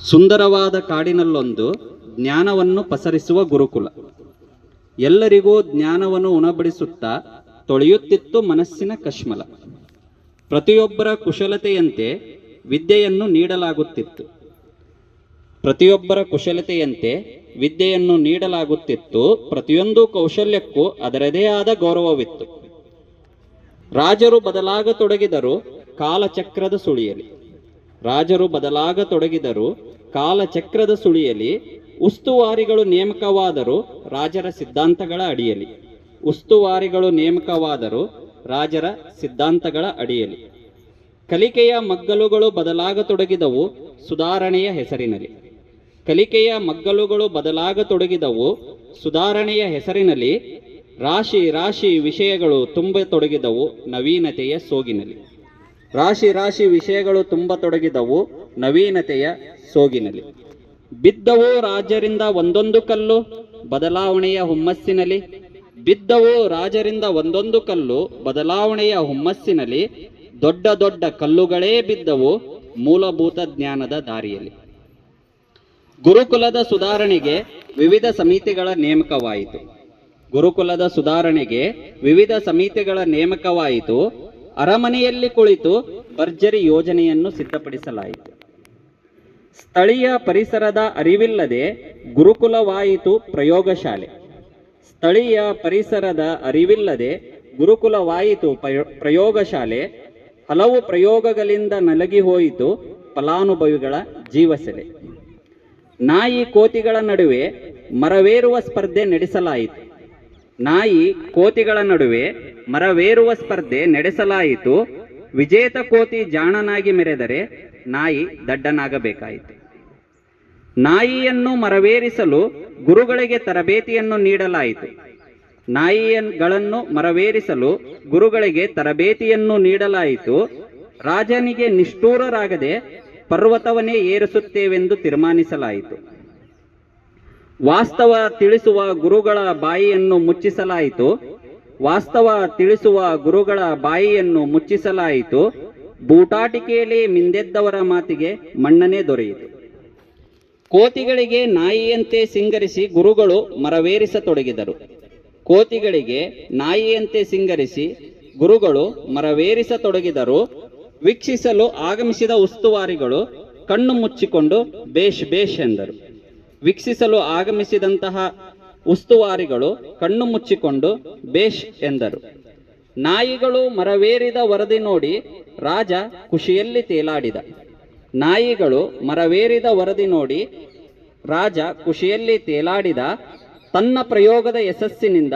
ಸುಂದರವಾದ ಕಾಡಿನಲ್ಲೊಂದು ಜ್ಞಾನವನ್ನು ಪಸರಿಸುವ ಗುರುಕುಲ. ಎಲ್ಲರಿಗೂ ಜ್ಞಾನವನ್ನು ಉಣಬಡಿಸುತ್ತಾ ತೊಳೆಯುತ್ತಿತ್ತು ಮನಸ್ಸಿನ ಕಶ್ಮಲ. ಪ್ರತಿಯೊಬ್ಬರ ಕುಶಲತೆಯಂತೆ ವಿದ್ಯೆಯನ್ನು ನೀಡಲಾಗುತ್ತಿತ್ತು. ಪ್ರತಿಯೊಬ್ಬರ ಕುಶಲತೆಯಂತೆ ವಿದ್ಯೆಯನ್ನು ನೀಡಲಾಗುತ್ತಿತ್ತು. ಪ್ರತಿಯೊಂದು ಕೌಶಲ್ಯಕ್ಕೂ ಅದರದೇ ಆದ ಗೌರವವಿತ್ತು. ರಾಜರು ಬದಲಾಗತೊಡಗಿದರು ಕಾಲಚಕ್ರದ ಸುಳಿಯಲಿ. ರಾಜರು ಬದಲಾಗತೊಡಗಿದರು. ಕಾಲಚಕ್ರದ ಸುಳಿಯಲಿ ಉಸ್ತುವಾರಿಗಳು ನೇಮಕವಾದರು, ರಾಜರ ಸಿದ್ಧಾಂತಗಳ ಅಡಿಯಲಿ ಉಸ್ತುವಾರಿಗಳು ನೇಮಕವಾದರು, ರಾಜರ ಸಿದ್ಧಾಂತಗಳ ಅಡಿಯಲಿ ಕಲಿಕೆಯ ಮಗ್ಗಲುಗಳು ಬದಲಾಗತೊಡಗಿದವು, ಸುಧಾರಣೆಯ ಹೆಸರಿನಲ್ಲಿ. ಕಲಿಕೆಯ ಮಗ್ಗಲುಗಳು ಬದಲಾಗತೊಡಗಿದವು, ಸುಧಾರಣೆಯ ಹೆಸರಿನಲ್ಲಿ. ರಾಶಿ ರಾಶಿ ವಿಷಯಗಳು ತುಂಬತೊಡಗಿದವು, ನವೀನತೆಯ ಸೋಗಿನಲ್ಲಿ. ರಾಶಿ ರಾಶಿ ವಿಷಯಗಳು ತುಂಬತೊಡಗಿದವು ನವೀನತೆಯ ಸೋಗಿನಲ್ಲಿ. ಬಿದ್ದವು ರಾಜರಿಂದ ಒಂದೊಂದು ಕಲ್ಲು, ಬದಲಾವಣೆಯ ಹುಮ್ಮಸ್ಸಿನಲ್ಲಿ. ಬಿದ್ದವು ರಾಜರಿಂದ ಒಂದೊಂದು ಕಲ್ಲು, ಬದಲಾವಣೆಯ ಹುಮ್ಮಸ್ಸಿನಲ್ಲಿ. ದೊಡ್ಡ ದೊಡ್ಡ ಕಲ್ಲುಗಳೇ ಬಿದ್ದವು ಮೂಲಭೂತ ಜ್ಞಾನದ ದಾರಿಯಲ್ಲಿ. ಗುರುಕುಲದ ಸುಧಾರಣೆಗೆ ವಿವಿಧ ಸಮಿತಿಗಳ ನೇಮಕವಾಯಿತು. ಗುರುಕುಲದ ಸುಧಾರಣೆಗೆ ವಿವಿಧ ಸಮಿತಿಗಳ ನೇಮಕವಾಯಿತು. ಅರಮನೆಯಲ್ಲಿ ಕುಳಿತು ಭರ್ಜರಿ ಯೋಜನೆಯನ್ನು ಸಿದ್ಧಪಡಿಸಲಾಯಿತು. ಸ್ಥಳೀಯ ಪರಿಸರದ ಅರಿವಿಲ್ಲದೆ ಗುರುಕುಲವಾಯಿತು ಪ್ರಯೋಗಶಾಲೆ. ಸ್ಥಳೀಯ ಪರಿಸರದ ಅರಿವಿಲ್ಲದೆ ಗುರುಕುಲವಾಯಿತು ಪ್ರಯೋ- ಪ್ರಯೋಗಶಾಲೆ. ಹಲವು ಪ್ರಯೋಗಗಳಿಂದ ನಲಗಿ ಹೋಯಿತು ಫಲಾನುಭವಿಗಳ ಜೀವಸೆಲೆ. ನಾಯಿ ಕೋತಿಗಳ ನಡುವೆ ಮರವೇರುವ ಸ್ಪರ್ಧೆ ನಡೆಸಲಾಯಿತು. ನಾಯಿ ಕೋತಿಗಳ ನಡುವೆ ಮರವೇರುವ ಸ್ಪರ್ಧೆ ನಡೆಸಲಾಯಿತು. ವಿಜೇತ ಕೋತಿ ಜಾಣನಾಗಿ ಮೆರೆದರೆ ನಾಯಿ ದಡ್ಡನಾಗಬೇಕಾಯಿತು. ನಾಯಿಯನ್ನು ಮರವೇರಿಸಲು ಗುರುಗಳಿಗೆ ತರಬೇತಿಯನ್ನು ನೀಡಲಾಯಿತು. ನಾಯಿಯನ್ಗಳನ್ನು ಮರವೇರಿಸಲು ಗುರುಗಳಿಗೆ ತರಬೇತಿಯನ್ನು ನೀಡಲಾಯಿತು. ರಾಜನಿಗೆ ನಿಷ್ಠೂರರಾಗದೆ ಪರ್ವತವನ್ನೇ ಏರಿಸುತ್ತೇವೆಂದು ತೀರ್ಮಾನಿಸಲಾಯಿತು. ವಾಸ್ತವ ತಿಳಿಸುವ ಗುರುಗಳ ಬಾಯಿಯನ್ನು ಮುಚ್ಚಿಸಲಾಯಿತು. ವಾಸ್ತವ ತಿಳಿಸುವ ಗುರುಗಳ ಬಾಯಿಯನ್ನು ಮುಚ್ಚಿಸಲಾಯಿತು. ಬೂಟಾಟಿಕೆಯಲ್ಲಿ ಮಿಂದೆದ್ದವರ ಮಾತಿಗೆ ಮಣ್ಣನೆ ದೊರೆಯಿತು. ಕೋತಿಗಳಿಗೆ ನಾಯಿಯಂತೆ ಸಿಂಗರಿಸಿ ಗುರುಗಳು ಮರವೇರಿಸತೊಡಗಿದರು. ಕೋತಿಗಳಿಗೆ ನಾಯಿಯಂತೆ ಸಿಂಗರಿಸಿ ಗುರುಗಳು ಮರವೇರಿಸತೊಡಗಿದರು. ವೀಕ್ಷಿಸಲು ಆಗಮಿಸಿದ ಉಸ್ತುವಾರಿಗಳು ಕಣ್ಣು ಮುಚ್ಚಿಕೊಂಡು ಬೇಷ್ ಬೇಷ್ ಎಂದರು. ವೀಕ್ಷಿಸಲು ಆಗಮಿಸಿದಂತಹ ಉಸ್ತುವಾರಿಗಳು ಕಣ್ಣು ಮುಚ್ಚಿಕೊಂಡು, ಬೇಷ್ ಎಂದರು. ನಾಯಿಗಳು ಮರವೇರಿದ ವರದಿ ನೋಡಿ ರಾಜ ಖುಷಿಯಲ್ಲಿ ತೇಲಾಡಿದ. ನಾಯಿಗಳು ಮರವೇರಿದ ವರದಿ ನೋಡಿ ರಾಜ ಖುಷಿಯಲ್ಲಿ ತೇಲಾಡಿದ ತನ್ನ ಪ್ರಯೋಗದ ಯಶಸ್ಸಿನಿಂದ